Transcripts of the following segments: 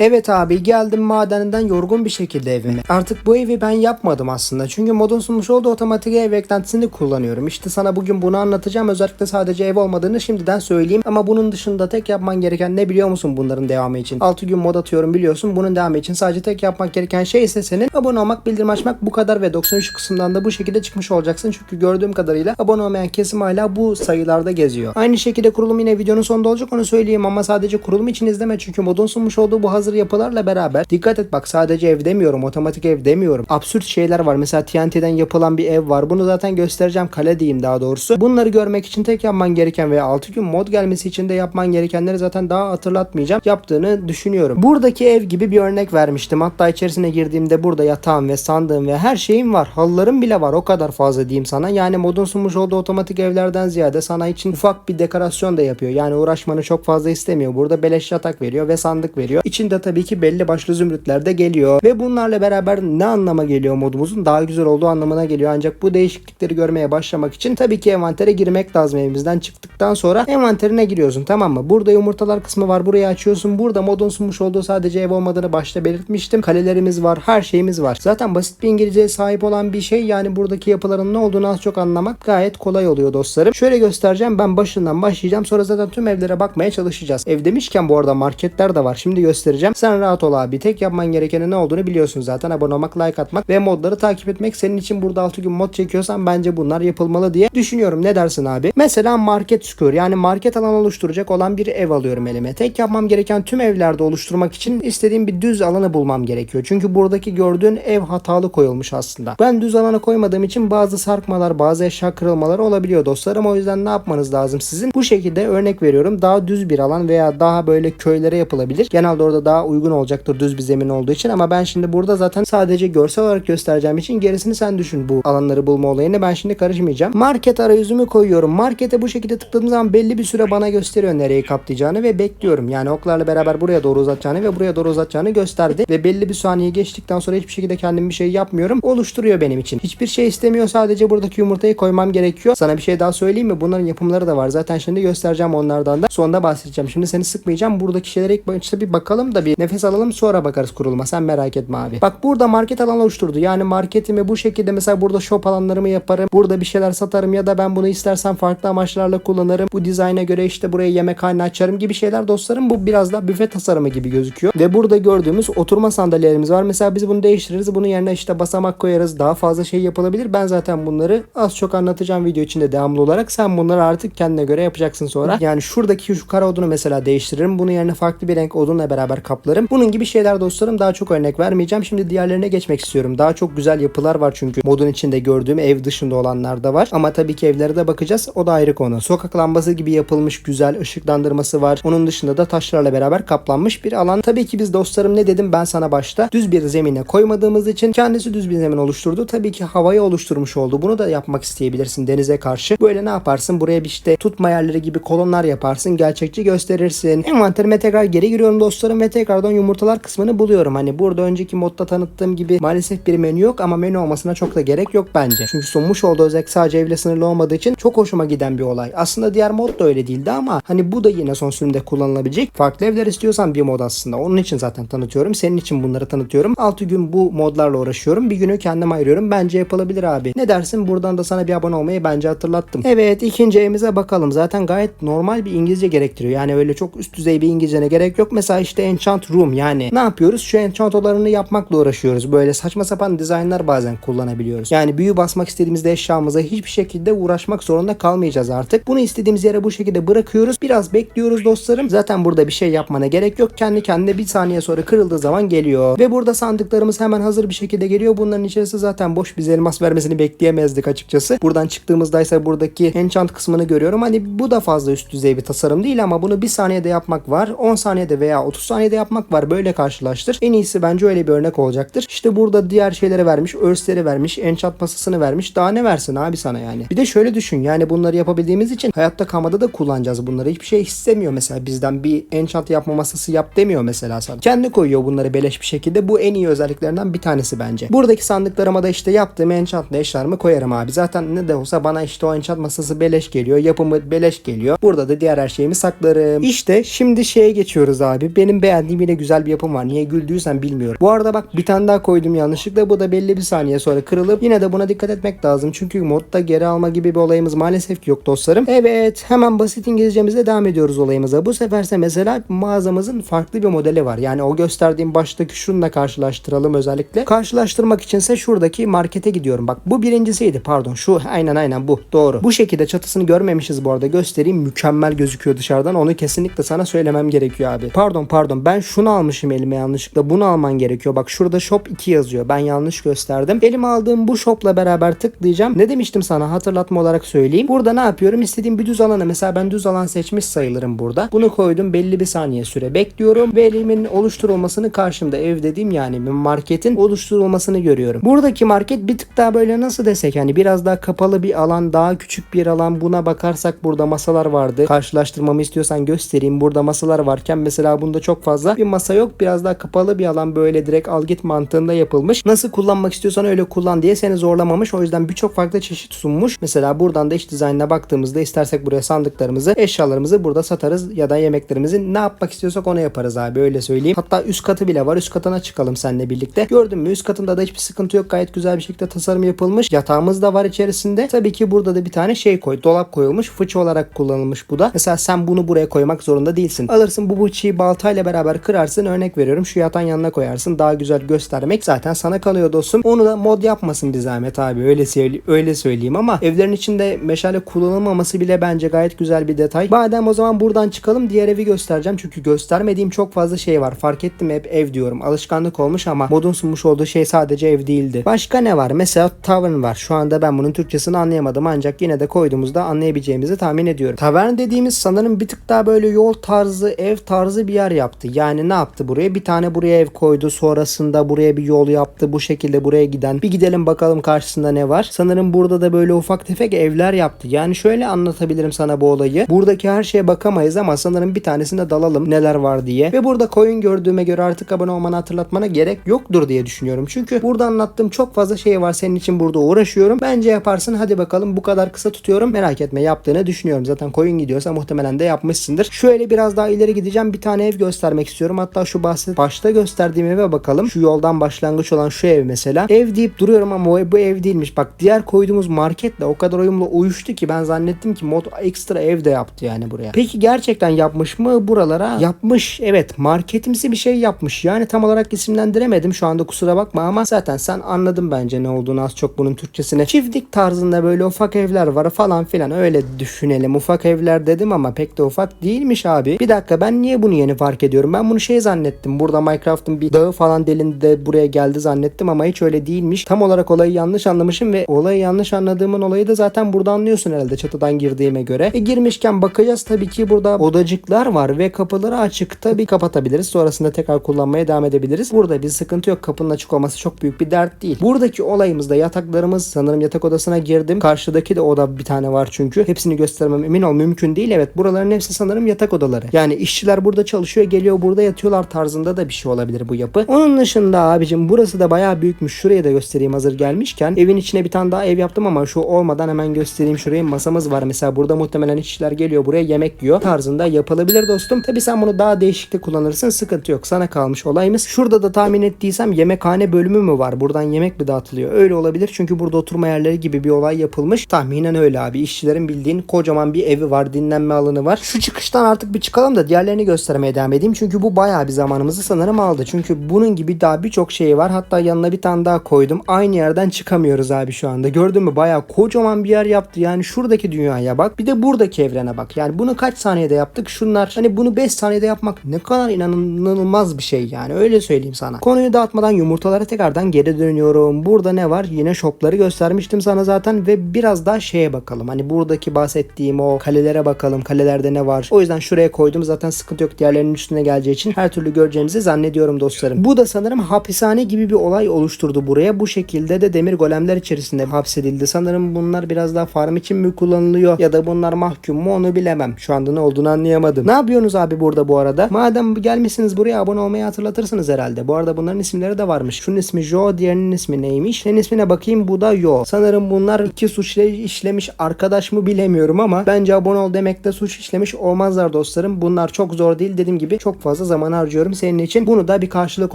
Evet abi geldim madeninden yorgun bir şekilde evime. Artık bu evi ben yapmadım aslında. Çünkü modun sunmuş olduğu otomatik ev eklentisini kullanıyorum. İşte sana bugün bunu anlatacağım. Özellikle sadece ev olmadığını şimdiden söyleyeyim. Ama bunun dışında tek yapman gereken ne biliyor musun bunların devamı için? 6 gün mod atıyorum biliyorsun. Bunun devamı için sadece tek yapmak gereken şey ise senin abone olmak, bildirim açmak bu kadar ve 93 kısımdan da bu şekilde çıkmış olacaksın. Çünkü gördüğüm kadarıyla abone olmayan kesim hala bu sayılarda geziyor. Aynı şekilde kurulum yine videonun sonunda olacak onu söyleyeyim ama sadece kurulum için izleme çünkü modun sunmuş olduğu bu hazır yapılarla beraber dikkat et bak sadece ev demiyorum otomatik ev demiyorum. Absürt şeyler var mesela TNT'den yapılan bir ev var bunu zaten göstereceğim kale diyeyim daha doğrusu. Bunları görmek için tek yapman gereken veya 6 gün mod gelmesi için de yapman gerekenleri zaten daha hatırlatmayacağım. Yaptığını düşünüyorum. Buradaki ev gibi bir örnek vermiştim. Hatta içerisine girdiğimde burada yatağım ve sandığım ve her şeyim var. Halılarım bile var o kadar fazla diyeyim sana. Yani modun sunmuş olduğu otomatik evlerden ziyade sana için ufak bir dekorasyon da yapıyor. Yani uğraşmanı çok fazla istemiyor. Burada beleş yatak veriyor ve sandık veriyor. İçinde tabii ki belli başlı zümrütler de geliyor. Ve bunlarla beraber ne anlama geliyor modumuzun? Daha güzel olduğu anlamına geliyor. Ancak bu değişiklikleri görmeye başlamak için tabii ki envantere girmek lazım evimizden çıktıktan sonra envanterine giriyorsun tamam mı? Burada yumurtalar kısmı var. Burayı açıyorsun. Burada modun sunmuş olduğu sadece ev olmadığını başta belirtmiştim. Kalelerimiz var. Her şeyimiz var. Zaten basit bir İngilizceye sahip olan bir şey. Yani buradaki yapıların ne olduğunu az çok anlamak gayet kolay oluyor dostlarım. Şöyle göstereceğim. Ben başından başlayacağım. Sonra zaten tüm evlere bakmaya çalışacağız. Ev demişken bu arada marketler de var. Şimdi göstereceğim. Sen rahat ol abi. Tek yapman gerekenin ne olduğunu biliyorsun zaten. Abone olmak, like atmak ve modları takip etmek. Senin için burada 6 gün mod çekiyorsan bence bunlar yapılmalı diye düşünüyorum. Ne dersin abi? Mesela market square yani market alan oluşturacak olan bir ev alıyorum elime. Tek yapmam gereken tüm evlerde oluşturmak için istediğim bir düz alanı bulmam gerekiyor. Çünkü buradaki gördüğün ev hatalı koyulmuş aslında. Ben düz alana koymadığım için bazı sarkmalar, bazı eşya kırılmaları olabiliyor dostlarım. O yüzden ne yapmanız lazım sizin? Bu şekilde örnek veriyorum. Daha düz bir alan veya daha böyle köylere yapılabilir. Genelde orada daha uygun olacaktır düz bir zemin olduğu için ama ben şimdi burada zaten sadece görsel olarak göstereceğim için gerisini sen düşün bu alanları bulma olayını. Ben şimdi karışmayacağım. Market arayüzümü koyuyorum. Markete bu şekilde tıkladığım zaman belli bir süre bana gösteriyor nereyi kaplayacağını ve bekliyorum. Yani oklarla beraber buraya doğru uzatacağını ve buraya doğru uzatacağını gösterdi. Ve belli bir saniye geçtikten sonra hiçbir şekilde kendim bir şey yapmıyorum. Oluşturuyor benim için. Hiçbir şey istemiyor. Sadece buradaki yumurtayı koymam gerekiyor. Sana bir şey daha söyleyeyim mi? Bunların yapımları da var. Zaten şimdi göstereceğim onlardan da. Sonunda bahsedeceğim. Şimdi seni sıkmayacağım. Buradaki şeylere ilk başta bir bakalım da bir nefes alalım sonra bakarız kurulma. Sen merak etme abi. Bak burada market alanı oluşturdu. Yani marketimi bu şekilde mesela burada shop alanlarımı yaparım. Burada bir şeyler satarım ya da ben bunu istersen farklı amaçlarla kullanırım. Bu dizayna göre işte buraya yemekhane açarım gibi şeyler dostlarım. Bu biraz da büfe tasarımı gibi gözüküyor. Ve burada gördüğümüz oturma sandalyelerimiz var. Mesela biz bunu değiştiririz. Bunun yerine işte basamak koyarız. Daha fazla şey yapılabilir. Ben zaten bunları az çok anlatacağım video içinde devamlı olarak. Sen bunları artık kendine göre yapacaksın sonra. Yani şuradaki şu kara odunu mesela değiştiririm. Bunun yerine farklı bir renk odunla beraber kaplarım. Bunun gibi şeyler dostlarım daha çok örnek vermeyeceğim. Şimdi diğerlerine geçmek istiyorum. Daha çok güzel yapılar var çünkü modun içinde gördüğüm ev dışında olanlar da var. Ama tabii ki evlere de bakacağız. O da ayrı konu. Sokak lambası gibi yapılmış güzel ışıklandırması var. Onun dışında da taşlarla beraber kaplanmış bir alan. Tabii ki biz dostlarım ne dedim ben sana başta? Düz bir zemine koymadığımız için kendisi düz bir zemin oluşturdu. Tabii ki havayı oluşturmuş oldu. Bunu da yapmak isteyebilirsin denize karşı. Böyle ne yaparsın? Buraya bir işte tutma yerleri gibi kolonlar yaparsın. Gerçekçi gösterirsin. Envanterime tekrar geri giriyorum dostlarım ve tekrardan yumurtalar kısmını buluyorum. Hani burada önceki modda tanıttığım gibi maalesef bir menü yok ama menü olmasına çok da gerek yok bence. Çünkü sunmuş olduğu özellik sadece evle sınırlı olmadığı için çok hoşuma giden bir olay. Aslında diğer mod da öyle değildi ama hani bu da yine son sürümde kullanılabilecek. Farklı evler istiyorsan bir mod aslında. Onun için zaten tanıtıyorum. Senin için bunları tanıtıyorum. 6 gün bu modlarla uğraşıyorum. Bir günü kendim ayırıyorum. Bence yapılabilir abi. Ne dersin? Buradan da sana bir abone olmayı bence hatırlattım. Evet ikinci evimize bakalım. Zaten gayet normal bir İngilizce gerektiriyor. Yani öyle çok üst düzey bir İngilizcene gerek yok. Mesela işte enchant room yani ne yapıyoruz? Şu enchant odalarını yapmakla uğraşıyoruz. Böyle saçma sapan dizaynlar bazen kullanabiliyoruz. Yani büyü basmak istediğimizde eşyamıza hiçbir şekilde uğraşmak zorunda kalmayacağız artık. Bunu istediğimiz yere bu şekilde bırakıyoruz. Biraz bekliyoruz dostlarım. Zaten burada bir şey yapmana gerek yok. Kendi kendine bir saniye sonra kırıldığı zaman geliyor. Ve burada sandıklarımız hemen hazır bir şekilde geliyor. Bunların içerisi zaten boş bize elmas vermesini bekleyemezdik açıkçası. Buradan çıktığımızda ise buradaki enchant kısmını görüyorum. Hani bu da fazla üst düzey bir tasarım değil ama bunu bir saniyede yapmak var. 10 saniyede veya 30 saniyede yapmak var. Böyle karşılaştır. En iyisi bence öyle bir örnek olacaktır. İşte burada diğer şeyleri vermiş. Örsleri vermiş. Enchant masasını vermiş. Daha ne versin abi sana yani. Bir de şöyle düşün. Yani bunları yapabildiğimiz için hayatta kalmada da kullanacağız bunları. Hiçbir şey istemiyor mesela bizden bir enchant yapma masası yap demiyor mesela sana. Kendi koyuyor bunları beleş bir şekilde. Bu en iyi özelliklerinden bir tanesi bence. Buradaki sandıklarıma da işte yaptığım enchantlı eşyalarımı koyarım abi. Zaten ne de olsa bana işte o enchant masası beleş geliyor. Yapımı beleş geliyor. Burada da diğer her şeyimi saklarım. İşte şimdi şeye geçiyoruz abi. Benim beğendiğim yine güzel bir yapım var. Niye güldüysen bilmiyorum. Bu arada bak bir tane daha koydum yanlışlıkla. Bu da belli bir saniye sonra kırılıp yine de buna dikkat etmek lazım. Çünkü modda geri alma gibi bir olayımız maalesef ki yok dostlarım. Evet hemen basit İngilizcemizle devam ediyoruz olayımıza. Bu seferse mesela mağazamızın farklı bir modeli var. Yani o gösterdiğim baştaki şununla karşılaştıralım özellikle. Karşılaştırmak içinse şuradaki markete gidiyorum. Bak bu birincisiydi pardon. Şu aynen aynen bu doğru. Bu şekilde çatısını görmemişiz bu arada. Göstereyim mükemmel gözüküyor dışarıdan. Onu kesinlikle sana söylemem gerekiyor abi. Pardon pardon ben şunu almışım elime yanlışlıkla. Bunu alman gerekiyor. Bak şurada shop 2 yazıyor. Ben yanlış gösterdim. Elime aldığım bu shopla beraber tıklayacağım. Ne demiştim sana hatırlatma olarak söyleyeyim. Burada ne yapıyorum? İstediğim bir düz alanı mesela ben düz alan seçmiş sayılırım burada. Bunu koydum belli bir saniye süre bekliyorum ve elimin oluşturulmasını karşımda ev dediğim yani bir marketin oluşturulmasını görüyorum. Buradaki market bir tık daha böyle nasıl desek yani biraz daha kapalı bir alan daha küçük bir alan buna bakarsak burada masalar vardı. Karşılaştırmamı istiyorsan göstereyim. Burada masalar varken mesela bunda çok fazla bir masa yok. Biraz daha kapalı bir alan böyle direkt al git mantığında yapılmış. Nasıl kullanmak istiyorsan öyle kullan diye seni zorlamamış. O yüzden birçok farklı çeşit sunmuş. Mesela buradan da iç dizaynına baktığımızda istersek buraya sandıklarımızı, eşyalarımızı burada satarız ya da yemeklerimizi ne yapmak istiyorsak onu yaparız abi öyle söyleyeyim. Hatta üst katı bile var. Üst katına çıkalım seninle birlikte. Gördün mü? Üst katında da hiçbir sıkıntı yok. Gayet güzel bir şekilde tasarım yapılmış. Yatağımız da var içerisinde. Tabii ki burada da bir tane şey koy. Dolap koyulmuş. Fıçı olarak kullanılmış bu da. Mesela sen bunu buraya koymak zorunda değilsin. Alırsın bu bıçıyı baltayla beraber kırarsın. Örnek veriyorum. Şu yatağın yanına koyarsın. Daha güzel göstermek zaten sana kalıyor dostum. Onu da mod yapmasın bir zahmet abi. Öyle, öyle söyleyeyim ama evlerin içinde meşale kullanılmaması bile bence gayet güzel bir detay. Madem o zaman buradan çıkalım. Diğer evi göstereceğim. Çünkü göstermediğim çok fazla şey var. Fark ettim hep ev diyorum. Alışkanlık olmuş ama modun sunmuş olduğu şey sadece ev değildi. Başka ne var? Mesela tavern var. Şu anda ben bunun Türkçesini anlayamadım ancak yine de koyduğumuzda anlayabileceğimizi tahmin ediyorum. Tavern dediğimiz sanırım bir tık daha böyle yol tarzı, ev tarzı bir yer yaptı. Yani ne yaptı buraya? Bir tane buraya ev koydu. Sonrasında buraya bir yol yaptı. Bu şekilde buraya giden. Bir gidelim bakalım karşısında ne var. Sanırım burada da böyle ufak tefek evler yaptı. Yani şöyle anlatabilirim sana bu olayı. Buradaki her şeye bakamayız ama sanırım bir tanesine dalalım neler var diye. Ve burada koyun gördüğüme göre artık abone olmanı hatırlatmana gerek yoktur diye düşünüyorum. Çünkü burada anlattığım çok fazla şey var. Senin için burada uğraşıyorum. Bence yaparsın. Hadi bakalım bu kadar kısa tutuyorum. Merak etme yaptığını düşünüyorum. Zaten koyun gidiyorsa muhtemelen de yapmışsındır. Şöyle biraz daha ileri gideceğim. Bir tane ev göstermek istiyorum. Hatta şu bahset başta gösterdiğim eve bakalım. Şu yoldan başlangıç olan şu ev mesela. Ev deyip duruyorum ama bu ev değilmiş. Bak diğer koyduğumuz marketle o kadar uyumlu uyuştu ki ben zannettim ki mod ekstra ev de yaptı yani buraya. Peki gerçekten yapmış mı buralara? Yapmış. Evet marketimsi bir şey yapmış. Yani tam olarak isimlendiremedim şu anda kusura bakma ama zaten sen anladın bence ne olduğunu az çok bunun Türkçesine. Çiftlik tarzında böyle ufak evler var falan filan öyle düşünelim. Ufak evler dedim ama pek de ufak değilmiş abi. Bir dakika ben niye bunu yeni fark ediyorum? Ben bunu şey zannettim. Burada Minecraft'ın bir dağı falan delindi de buraya geldi zannettim ama hiç öyle değilmiş. Tam olarak olayı yanlış anlamışım ve olayı yanlış anladığımın olayı da zaten burada anlıyorsun herhalde çatıdan girdiğime göre. E girmişken bakacağız tabii ki burada odacıklar var ve kapıları açık. Tabii kapatabiliriz. Sonrasında tekrar kullanmaya devam edebiliriz. Burada bir sıkıntı yok. Kapının açık olması çok büyük bir dert değil. Buradaki olayımızda yataklarımız sanırım yatak odasına girdim. Karşıdaki de oda bir tane var çünkü. Hepsini göstermem emin ol mümkün değil. Evet buraların hepsi sanırım yatak odaları. Yani işçiler burada çalışıyor geliyor burada yatıyorlar tarzında da bir şey olabilir bu yapı. Onun dışında abicim burası da bayağı büyükmüş. Şuraya da göstereyim hazır gelmişken. Evin içine bir tane daha ev yaptım ama şu olmadan hemen göstereyim. Şuraya masamız var. Mesela burada muhtemelen işçiler geliyor buraya yemek yiyor tarzında yapılabilir dostum. Tabi sen bunu daha değişik de kullanırsın. Sıkıntı yok. Sana kalmış olayımız. Şurada da tahmin ettiysem yemekhane bölümü mü var? Buradan yemek mi dağıtılıyor? Öyle olabilir. Çünkü burada oturma yerleri gibi bir olay yapılmış. Tahminen öyle abi. İşçilerin bildiğin kocaman bir evi var. Dinlenme alanı var. Şu çıkıştan artık bir çıkalım da diğerlerini göstermeye devam edeyim. Çünkü bu bayağı bir zamanımızı sanırım aldı. Çünkü bunun gibi daha birçok şey var. Hatta yanına bir tane daha koydum. Aynı yerden çıkamıyoruz abi şu anda. Gördün mü? Bayağı kocaman bir yer yaptı. Yani şuradaki dünyaya bak. Bir de buradaki evrene bak. Yani bunu kaç saniyede yaptık? Şunlar. Hani bunu 5 saniyede yapmak ne kadar inanılmaz bir şey yani. Öyle söyleyeyim sana. Konuyu dağıtmadan yumurtalara tekrardan geri dönüyorum. Burada ne var? Yine shopları göstermiştim sana zaten ve biraz daha şeye bakalım. Hani buradaki bahsettiğim o kalelere bakalım. Kalelerde ne var? O yüzden şuraya koydum. Zaten sıkıntı yok. Diğerlerinin üstüne geleceği için her türlü göreceğimizi zannediyorum dostlarım. Bu da sanırım hapishane gibi bir olay oluşturdu buraya. Bu şekilde de demir golemler içerisinde hapsedildi. Sanırım bunlar biraz daha farm için mi kullanılıyor ya da bunlar mahkum mu onu bilemem. Şu anda ne olduğunu anlayamadım. Ne yapıyorsunuz abi burada bu arada? Madem gelmişsiniz buraya abone olmayı hatırlatırsınız herhalde. Bu arada bunların isimleri de varmış. Şunun ismi Jo, diğerinin ismi neymiş? Senin ismine bakayım bu da Yo. Sanırım bunlar iki suç işle- işlemiş arkadaş mı bilemiyorum ama bence abone ol demekte suç işlemiş olmazlar dostlarım. Bunlar çok zor değil. Dediğim gibi çok fazla fazla zaman harcıyorum senin için. Bunu da bir karşılık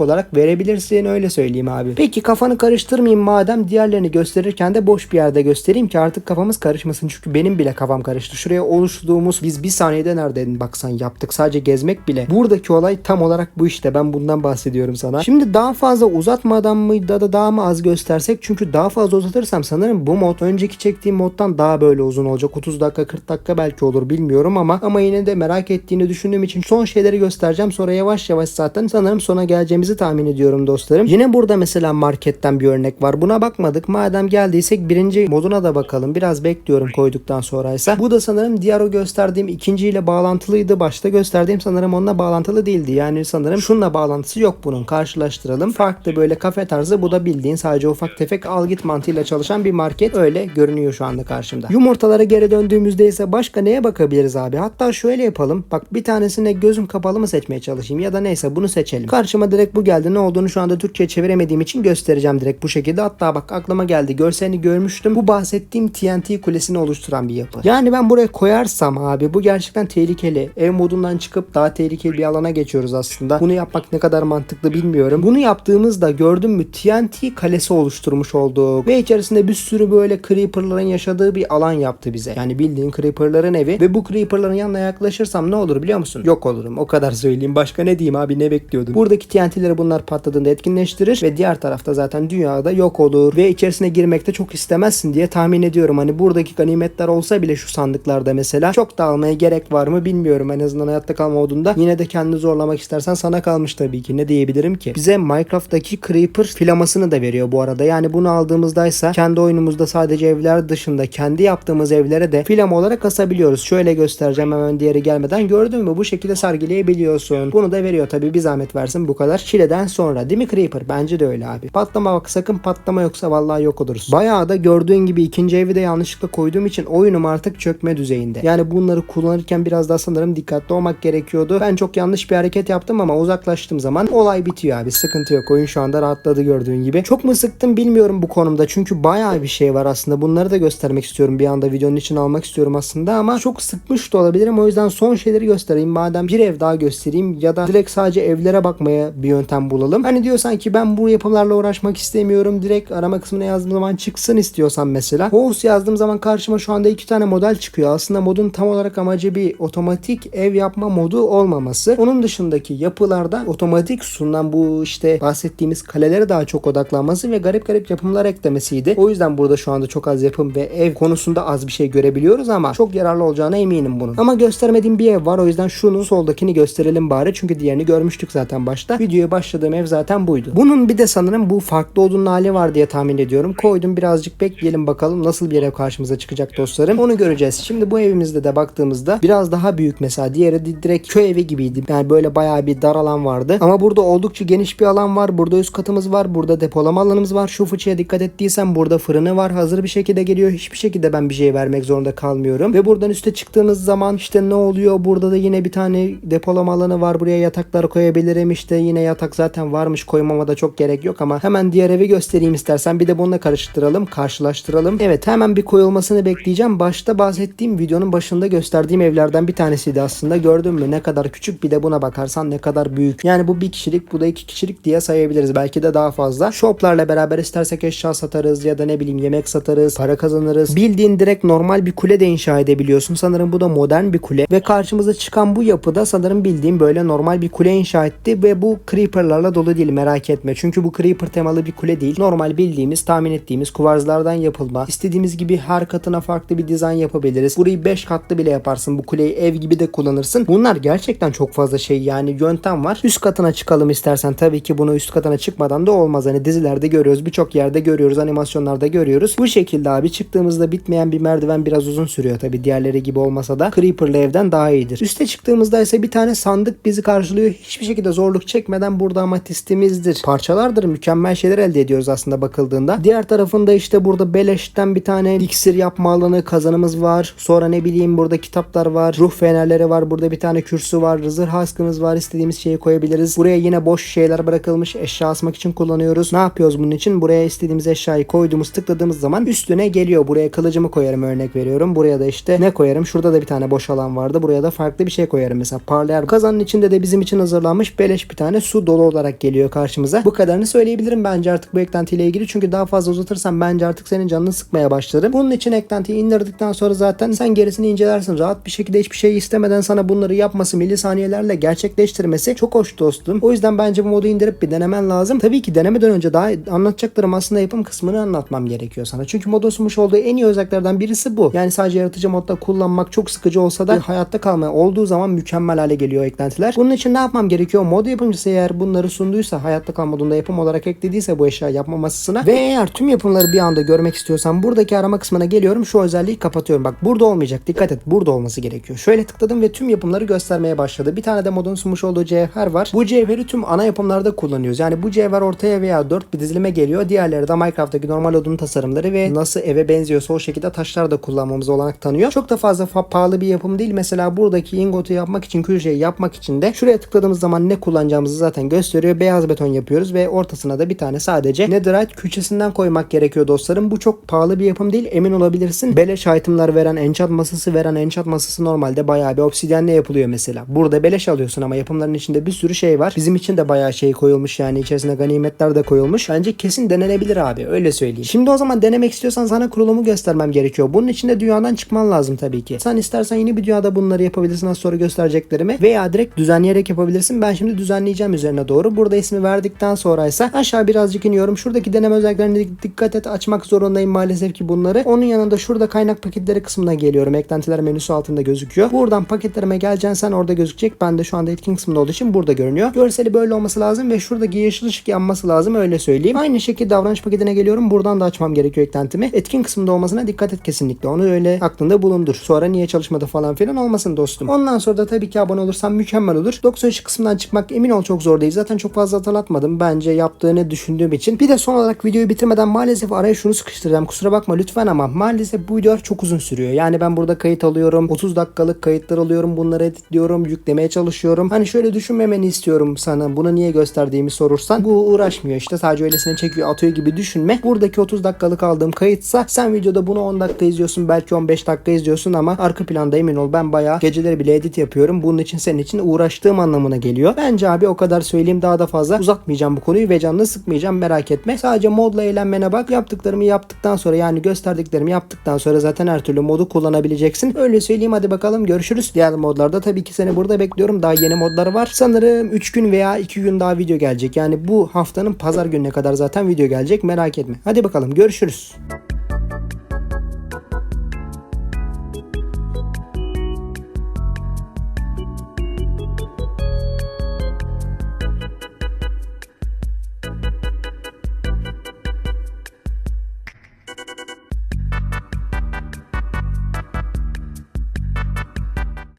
olarak verebilirsin öyle söyleyeyim abi. Peki kafanı karıştırmayayım madem diğerlerini gösterirken de boş bir yerde göstereyim ki artık kafamız karışmasın. Çünkü benim bile kafam karıştı. Şuraya oluşturduğumuz biz bir saniyede neredeydin baksan yaptık. Sadece gezmek bile. Buradaki olay tam olarak bu işte. Ben bundan bahsediyorum sana. Şimdi daha fazla uzatmadan mı da, da daha mı az göstersek? Çünkü daha fazla uzatırsam sanırım bu mod önceki çektiğim moddan daha böyle uzun olacak. 30 dakika 40 dakika belki olur bilmiyorum ama ama yine de merak ettiğini düşündüğüm için son şeyleri göstereceğim. Sonra yavaş yavaş zaten sanırım sona geleceğimizi tahmin ediyorum dostlarım. Yine burada mesela marketten bir örnek var. Buna bakmadık. Madem geldiysek birinci moduna da bakalım. Biraz bekliyorum koyduktan sonraysa. Bu da sanırım diğer o gösterdiğim ikinciyle bağlantılıydı. Başta gösterdiğim sanırım onunla bağlantılı değildi. Yani sanırım şunla bağlantısı yok bunun. Karşılaştıralım. Farklı böyle kafe tarzı. Bu da bildiğin sadece ufak tefek al git mantığıyla çalışan bir market. Öyle görünüyor şu anda karşımda. Yumurtalara geri döndüğümüzde ise başka neye bakabiliriz abi? Hatta şöyle yapalım. Bak bir tanesine gözüm kapalı mı seçmeye çalışayım ya da neyse bunu seçelim. Karşıma direkt bu geldi. Ne olduğunu şu anda Türkçe'ye çeviremediğim için göstereceğim direkt bu şekilde. Hatta bak aklıma geldi. Görselini görmüştüm. Bu bahsettiğim TNT kulesini oluşturan bir yapı. Yani ben buraya koyarsam abi bu gerçekten tehlikeli. Ev modundan çıkıp daha tehlikeli bir alana geçiyoruz aslında. Bunu yapmak ne kadar mantıklı bilmiyorum. Bunu yaptığımızda gördün mü TNT kalesi oluşturmuş olduk. Ve içerisinde bir sürü böyle creeperların yaşadığı bir alan yaptı bize. Yani bildiğin creeperların evi. Ve bu creeperların yanına yaklaşırsam ne olur biliyor musun? Yok olurum. O kadar söyleyeyim. Başka ne diyeyim abi ne bekliyordun? Buradaki TNT'leri bunlar patladığında etkinleştirir ve diğer tarafta zaten dünyada yok olur ve içerisine girmekte çok istemezsin diye tahmin ediyorum. Hani buradaki ganimetler olsa bile şu sandıklarda mesela çok da almaya gerek var mı bilmiyorum. En azından hayatta kalma modunda yine de kendini zorlamak istersen sana kalmış tabii ki. Ne diyebilirim ki? Bize Minecraft'taki Creeper filamasını da veriyor bu arada. Yani bunu aldığımızdaysa kendi oyunumuzda sadece evler dışında kendi yaptığımız evlere de filama olarak asabiliyoruz. Şöyle göstereceğim hemen diğeri gelmeden. Gördün mü? Bu şekilde sergileyebiliyorsun. Bunu da veriyor tabii bir zahmet versin bu kadar. Çileden sonra değil mi Creeper? Bence de öyle abi. Patlama bak sakın patlama yoksa vallahi yok oluruz. Bayağı da gördüğün gibi ikinci evi de yanlışlıkla koyduğum için oyunum artık çökme düzeyinde. Yani bunları kullanırken biraz daha sanırım dikkatli olmak gerekiyordu. Ben çok yanlış bir hareket yaptım ama uzaklaştığım zaman olay bitiyor abi. Sıkıntı yok. Oyun şu anda rahatladı gördüğün gibi. Çok mu sıktım bilmiyorum bu konumda. Çünkü bayağı bir şey var aslında. Bunları da göstermek istiyorum. Bir anda videonun için almak istiyorum aslında ama çok sıkmış da olabilirim. O yüzden son şeyleri göstereyim. Madem bir ev daha göstereyim ya da direkt sadece evlere bakmaya bir yöntem bulalım. Hani diyorsan ki ben bu yapımlarla uğraşmak istemiyorum. Direkt arama kısmına yazdığım zaman çıksın istiyorsan mesela. House yazdığım zaman karşıma şu anda iki tane model çıkıyor. Aslında modun tam olarak amacı bir otomatik ev yapma modu olmaması. Onun dışındaki yapılarda otomatik sunulan bu işte bahsettiğimiz kalelere daha çok odaklanması ve garip garip yapımlar eklemesiydi. O yüzden burada şu anda çok az yapım ve ev konusunda az bir şey görebiliyoruz ama çok yararlı olacağına eminim bunun. Ama göstermediğim bir ev var. O yüzden şunun soldakini gösterelim bari. Çünkü diğerini görmüştük zaten başta. Videoya başladığım ev zaten buydu. Bunun bir de sanırım bu farklı odunun hali var diye tahmin ediyorum. Koydum birazcık bekleyelim bakalım nasıl bir ev karşımıza çıkacak dostlarım. Onu göreceğiz. Şimdi bu evimizde de baktığımızda biraz daha büyük mesela. Diğeri direkt köy evi gibiydi. Yani böyle bayağı bir dar alan vardı. Ama burada oldukça geniş bir alan var. Burada üst katımız var. Burada depolama alanımız var. Şu fıçıya dikkat ettiysen burada fırını var. Hazır bir şekilde geliyor. Hiçbir şekilde ben bir şey vermek zorunda kalmıyorum. Ve buradan üste çıktığınız zaman işte ne oluyor? Burada da yine bir tane depolama alanı var. Buraya yataklar koyabilirim. İşte yine yatak zaten varmış. Koymama da çok gerek yok ama hemen diğer evi göstereyim istersen. Bir de bununla karıştıralım. Karşılaştıralım. Evet hemen bir koyulmasını bekleyeceğim. Başta bahsettiğim videonun başında gösterdiğim evlerden bir tanesiydi aslında. Gördün mü ne kadar küçük bir de buna bakarsan ne kadar büyük. Yani bu bir kişilik bu da iki kişilik diye sayabiliriz. Belki de daha fazla. Shoplarla beraber istersek eşya satarız ya da ne bileyim yemek satarız. Para kazanırız. Bildiğin direkt normal bir kule de inşa edebiliyorsun. Sanırım bu da modern bir kule. Ve karşımıza çıkan bu yapıda sanırım bildiğim böyle normal bir kule inşa etti. Ve bu creeperlarla dolu değil merak etme. Çünkü bu creeper temalı bir kule değil. Normal bildiğimiz tahmin ettiğimiz kuvarzlardan yapılma. İstediğimiz gibi her katına farklı bir dizayn yapabiliriz. Burayı 5 katlı bile yaparsın. Bu kuleyi ev gibi de kullanırsın. Bunlar gerçekten çok fazla şey yani yöntem var. Üst katına çıkalım istersen tabii ki bunu üst katına çıkmadan da olmaz. Hani dizilerde görüyoruz. Birçok yerde görüyoruz. Animasyonlarda görüyoruz. Bu şekilde abi çıktığımızda bitmeyen bir merdiven biraz uzun sürüyor tabii. Diğerleri gibi olmasa da Creeper'lı evden daha iyidir. Üste çıktığımızda ise bir tane sandık bizi karşılıyor. Hiçbir şekilde zorluk çekmeden burada amatistimizdir. Parçalardır. Mükemmel şeyler elde ediyoruz aslında bakıldığında. Diğer tarafında işte burada beleşten bir tane iksir yapma alanı kazanımız var. Sonra ne bileyim burada kitaplar var. Ruh fenerleri var. Burada bir tane kürsü var. Zırh haskımız var. İstediğimiz şeyi koyabiliriz. Buraya yine boş şeyler bırakılmış. Eşya asmak için kullanıyoruz. Ne yapıyoruz bunun için? Buraya istediğimiz eşyayı koyduğumuz tıkladığımız zaman üstüne geliyor. Buraya kılıcımı koyarım örnek veriyorum. Buraya da işte ne koyarım? Şurada da bir tane boş alan vardı. Buraya da farklı bir şey koyarım. Mesela parlayan kazanın içinde de bizim için hazırlanmış beleş bir tane su dolu olarak geliyor karşımıza. Bu kadarını söyleyebilirim bence artık bu eklentiyle ilgili. Çünkü daha fazla uzatırsam bence artık senin canını sıkmaya başlarım. Bunun için eklentiyi indirdikten sonra zaten sen gerisini incelersin. Rahat bir şekilde hiçbir şey istemeden sana bunları yapması, milisaniyelerle gerçekleştirmesi çok hoş dostum. O yüzden bence bu modu indirip bir denemen lazım. Tabii ki denemeden önce daha anlatacaklarım aslında yapım kısmını anlatmam gerekiyor sana. Çünkü modun sunmuş olduğu en iyi özelliklerden birisi bu. Yani sadece yaratıcı modda kullanmak çok sıkıcı olsa da hayatta kalmaya olduğu zaman mükemmel hale geliyor eklentiler. Bunun için ne yapmam gerekiyor? Mod yapımcısı eğer bunları sunduysa, hayatta kal modunda yapım olarak eklediyse bu eşya yapma masasına ve eğer tüm yapımları bir anda görmek istiyorsan buradaki arama kısmına geliyorum. Şu özelliği kapatıyorum. Bak burada olmayacak. Dikkat et. Burada olması gerekiyor. Şöyle tıkladım ve tüm yapımları göstermeye başladı. Bir tane de modun sunmuş olduğu cevher var. Bu cevheri tüm ana yapımlarda kullanıyoruz. Yani bu cevher ortaya veya 4 bir dizilime geliyor. Diğerleri de Minecraft'taki normal odun tasarımları ve nasıl eve benziyorsa o şekilde taşlar da kullanmamız olanak tanıyor. Çok da fazla fa- pahalı bir yapım değil. Mesela buradaki ingotu yapmak için, külçeyi yapmak için de şuraya tıkladığımız zaman ne kullanacağımızı zaten gösteriyor. Beyaz beton yapıyoruz ve ortasına da bir tane sadece netherite külçesinden koymak gerekiyor dostlarım. Bu çok pahalı bir yapım değil. Emin olabilirsin. Beleş itemlar veren, enchant masası veren enchant masası normalde bayağı bir obsidyenle yapılıyor mesela. Burada beleş alıyorsun ama yapımların içinde bir sürü şey var. Bizim için de bayağı şey koyulmuş yani içerisine ganimetler de koyulmuş. Bence kesin denenebilir abi öyle söyleyeyim. Şimdi o zaman denemek istiyorsan sana kurulumu göstermem gerekiyor. Bunun için de dünyadan çıkman lazım tabii ki. Sen istersen yeni bir dünyada bunları yapabilirsin az sonra göstereceklerimi veya direkt düzenleyerek yapabilirsin. Ben şimdi düzenleyeceğim üzerine doğru. Burada ismi verdikten sonra ise aşağı birazcık iniyorum. Şuradaki deneme özelliklerine dikkat et. Açmak zorundayım maalesef ki bunları. Onun yanında şurada kaynak paketleri kısmına geliyorum. Eklentiler menüsü altında gözüküyor. Buradan paketlerime geleceksin sen orada gözükecek. Ben de şu anda etkin kısmında olduğu için burada görünüyor. Görseli böyle olması lazım ve şuradaki yeşil ışık yanması lazım öyle söyleyeyim. Aynı şekilde davranış paketine geliyorum. Buradan da açmam gerekiyor eklentimi. Etkin kısmında olmasına dikkat et kesinlikle. Onu öyle aklında bulundur. Sonra niye çalışmadı falan filan olmasın dostum. Ondan sonra da tabii ki abone olursan mükemmel olur. 93 kısmından çıkmak emin ol çok zor değil. Zaten çok fazla hatırlatmadım. Bence yaptığını düşündüğüm için. Bir de son olarak videoyu bitirmeden maalesef araya şunu sıkıştıracağım. Kusura bakma lütfen ama maalesef bu videolar çok uzun sürüyor. Yani ben burada kayıt alıyorum. 30 dakikalık kayıtlar alıyorum. Bunları editliyorum. Yüklemeye çalışıyorum. Hani şöyle düşünmemeni istiyorum sana. Bunu niye gösterdiğimi sorursan. Bu uğraşmıyor işte. Sadece öylesine çekiyor atıyor gibi düşünme. Buradaki 30 dakikalık aldığım kayıtsa sen videoda bunu 10 dakika izliyorsun. Belki 15 dakika izliyorsun ama arka planda emin ol ben bayağı geceleri bile edit yapıyorum. Bunun için senin için uğraştığım anlamına geliyor. Bence abi o kadar söyleyeyim daha da fazla uzatmayacağım bu konuyu ve canını sıkmayacağım merak etme. Sadece modla eğlenmene bak. Yaptıklarımı yaptıktan sonra yani gösterdiklerimi yaptıktan sonra zaten her türlü modu kullanabileceksin. Öyle söyleyeyim hadi bakalım görüşürüz. Diğer modlarda tabii ki seni burada bekliyorum. Daha yeni modlar var. Sanırım 3 gün veya 2 gün daha video gelecek. Yani bu haftanın pazar gününe kadar zaten video gelecek. Merak etme. Hadi bakalım görüşürüz.